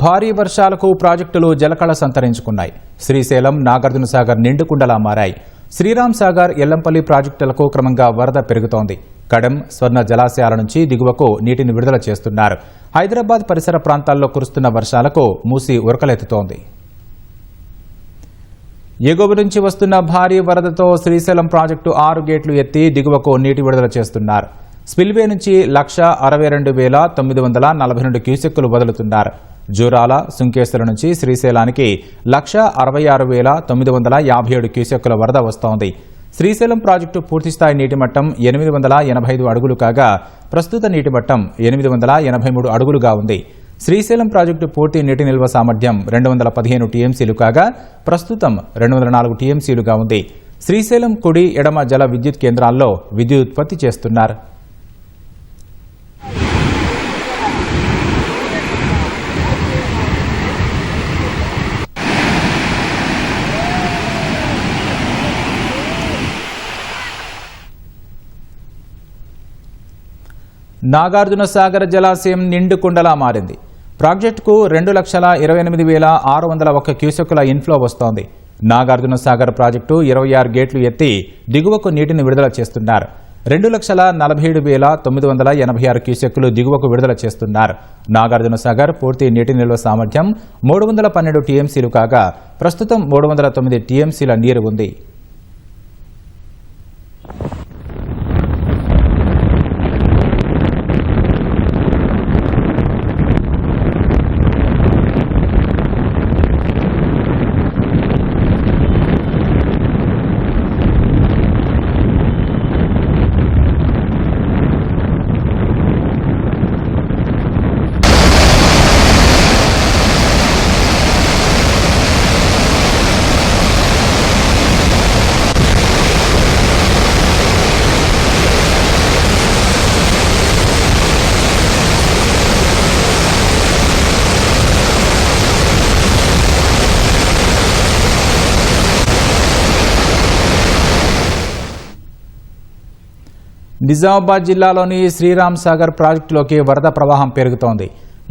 భారీ వర్షాలకు ప్రాజెక్టులు జలకళ సంతరించుకున్నాయి. శ్రీశైలం నాగార్జున సాగర్ నిండుకుండలా మారాయి. శ్రీరామ్ సాగర్ ఎల్లంపల్లి ప్రాజెక్టులకు క్రమంగా వరద పెరుగుతోంది. కడెం స్వర్ణ జలాశయాల నుంచి దిగువకు నీటిని విడుదల చేస్తున్నారు. హైదరాబాద్ పరిసర ప్రాంతాల్లో కురుస్తున్న వర్షాలకు మూసి ఉరకలెత్తుతోంది. ఎగువ నుంచి వస్తున్న భారీ వరదతో శ్రీశైలం ప్రాజెక్టు ఆరు గేట్లు ఎత్తి దిగువకు నీటి విడుదల చేస్తున్నారు. స్పిల్వే నుంచి లక్ష అరవై రెండు వేల తొమ్మిది వందల నలభై రెండు క్యూసెక్కులు వదులుతున్నారు. జూరాల సుంకేశ్వరం నుంచి శ్రీశైలానికి లక్ష అరవై ఆరు వేల తొమ్మిది వందల యాభై ఏడు క్యూసెక్కుల వరద వస్తోంది. శ్రీశైలం ప్రాజెక్టు పూర్తిస్థాయి నీటి మట్టం ఎనిమిది వందల ఎనభై ఐదు అడుగులు కాగా ప్రస్తుత నీటి మట్టం ఎనిమిది వందల ఎనభై మూడు అడుగులుగా ఉంది. శ్రీశైలం ప్రాజెక్టు పూర్తి నీటి నిల్వ సామర్థ్యం రెండు వందల పదిహేను టీఎంసీలు కాగా ప్రస్తుతం రెండు వందల నాలుగు టీఎంసీలుగా ఉంది. శ్రీశైలం కుడి ఎడమ జల విద్యుత్ కేంద్రాల్లో విద్యుత్ ఉత్పత్తి చేస్తున్నారు. నాగార్జున సాగర్ జలాశయం నిండుకుండలా మారింది. ప్రాజెక్టుకు రెండు లక్షల ఇరవై ఎనిమిది వేల ఆరు వందల ఒక్క క్యూసెక్కుల ఇన్ఫ్లో వస్తోంది. నాగార్జున సాగర్ ప్రాజెక్టు ఇరవై ఆరు గేట్లు ఎత్తి దిగువకు నీటిని విడుదల చేస్తున్నారు. రెండు లక్షల నలభై ఏడు వేల తొమ్మిది వందల ఎనభై ఆరు క్యూసెక్కులు దిగువకు విడుదల చేస్తున్నారు. నాగార్జున సాగర్ పూర్తి నీటి నిల్వ సామర్థ్యం మూడు వందల పన్నెండు టీఎంసీలు కాగా ప్రస్తుతం మూడు వందల తొమ్మిది టీఎంసీల నీరు ఉంది. నిజామాబాద్ జిల్లాలోని శ్రీరామ్ సాగర్ ప్రాజెక్టులోకి వరద ప్రవాహం పెరుగుతోంది.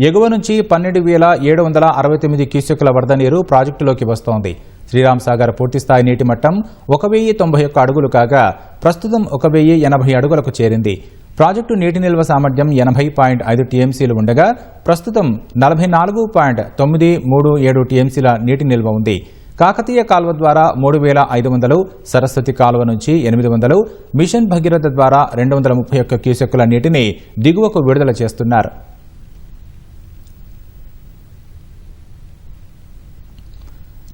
ఎగువ నుంచి పన్నెండు వేల ఏడు వందల అరవై తొమ్మిది క్యూసెక్కుల వరద నీరు ప్రాజెక్టులోకి వస్తోంది. శ్రీరామ్ సాగర్ పూర్తిస్థాయి నీటి మట్టం ఒక వెయ్యి తొంభై ఒక్క అడుగులు కాగా ప్రస్తుతం ఒక వెయ్యి ఎనభై అడుగులకు చేరింది. ప్రాజెక్టు నీటి నిల్వ సామర్థ్యం ఎనభై పాయింట్ ఐదు టీఎంసీలు ఉండగా ప్రస్తుతం నలభై నాలుగు పాయింట్ తొమ్మిది మూడు ఏడు టీఎంసీల నీటి నిల్వ ఉంది. కాకతీయ కాలువ ద్వారా మూడు వేల ఐదు వందలు సరస్వతి కాలువ నుంచి ఎనిమిది వందలు మిషన్ భగీరథ ద్వారా రెండు వందల ముప్పై ఒక్క క్యూసెక్కుల నీటిని దిగువకు విడుదల చేస్తున్నారు.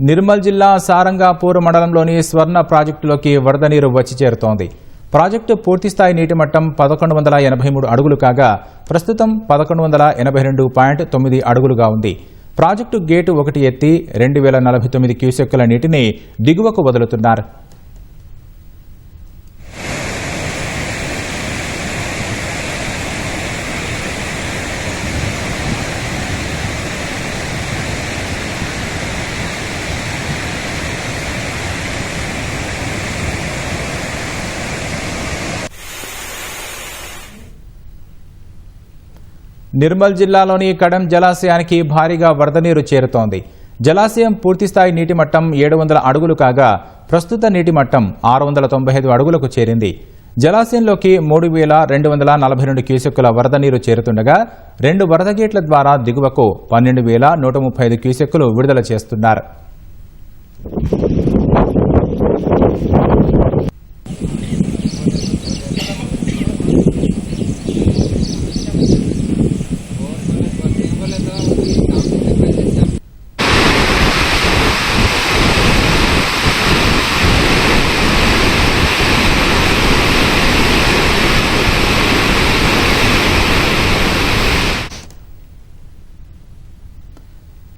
నిర్మల్ జిల్లా సారంగాపూర్ మండలంలోని స్వర్ణ ప్రాజెక్టులోకి వరద నీరు వచ్చి చేరుతోంది. ప్రాజెక్టు పూర్తిస్థాయి నీటి మట్టం పదకొండు వందల ఎనభై మూడు అడుగులు కాగా ప్రస్తుతం పదకొండు వందల ఎనభై రెండు పాయింట్ తొమ్మిది అడుగులుగా ఉంది. ప్రాజెక్టు గేటు ఒకటి ఎత్తి రెండు వేల నలభై తొమ్మిది క్యూసెక్కుల నీటిని దిగువకు వదులుతున్నారు. నిర్మల్ జిల్లాలోని కడం జలాశయానికి భారీగా వరద నీరు చేరుతోంది. జలాశయం పూర్తిస్థాయి నీటి మట్టం ఏడు వందల అడుగులు కాగా ప్రస్తుత నీటి మట్టం ఆరు వందల తొంభై ఐదు అడుగులకు చేరింది. జలాశయంలోకి మూడు వేల రెండు వందల నలభై రెండు క్యూసెక్కుల వరద నీరు చేరుతుండగా రెండు వరద గేట్ల ద్వారా దిగువకు పన్నెండు వేల నూట ముప్పై ఐదు క్యూసెక్కులు విడుదల చేస్తున్నారు.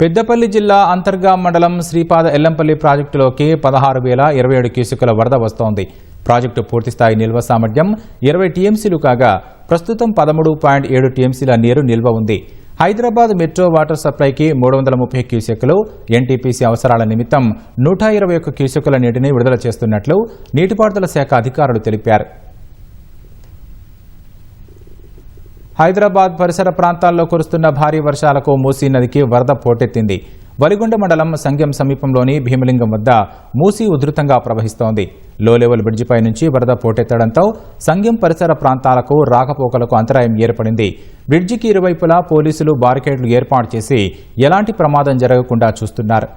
పెద్దపల్లి జిల్లా అంతర్గా మండలం శ్రీపాద ఎల్లంపల్లి ప్రాజెక్టులోకి పదహారు వేల ఇరవై ఏడు క్యూసెక్కుల వరద వస్తోంది. ప్రాజెక్టు పూర్తిస్థాయి నిల్వ సామర్థ్యం ఇరవై టీఎంసీలు కాగా ప్రస్తుతం పదమూడు పాయింట్ ఏడు టీఎంసీల నీరు నిల్వ ఉంది. హైదరాబాద్ మెట్రో వాటర్ సప్లైకి మూడు వందల ముప్పై క్యూసెక్కులు ఎన్టీపీసీ అవసరాల నిమిత్తం నూట ఇరవై ఒక్క క్యూసెక్కుల నీటిని విడుదల చేస్తున్నట్లు నీటిపారుదల శాఖ అధికారులు తెలిపారు. హైదరాబాద్ పరిసర ప్రాంతాల్లో కురుస్తున్న భారీ వర్షాలకు మూసీ నదికి వరద పోటెత్తింది. వరిగొండ మండలం సంఘం సమీపంలోని భీమలింగం వద్ద మూసీ ఉధృతంగా ప్రవహిస్తోంది. లో లెవెల్ బ్రిడ్జిపై నుంచి వరద పోటెత్తడంతో సంఘం పరిసర ప్రాంతాలకు రాకపోకలకు అంతరాయం ఏర్పడింది. బ్రిడ్జికి ఇరువైపులా పోలీసులు బారికేడ్లు ఏర్పాటు చేసి ఎలాంటి ప్రమాదం జరగకుండా చూస్తున్నారు.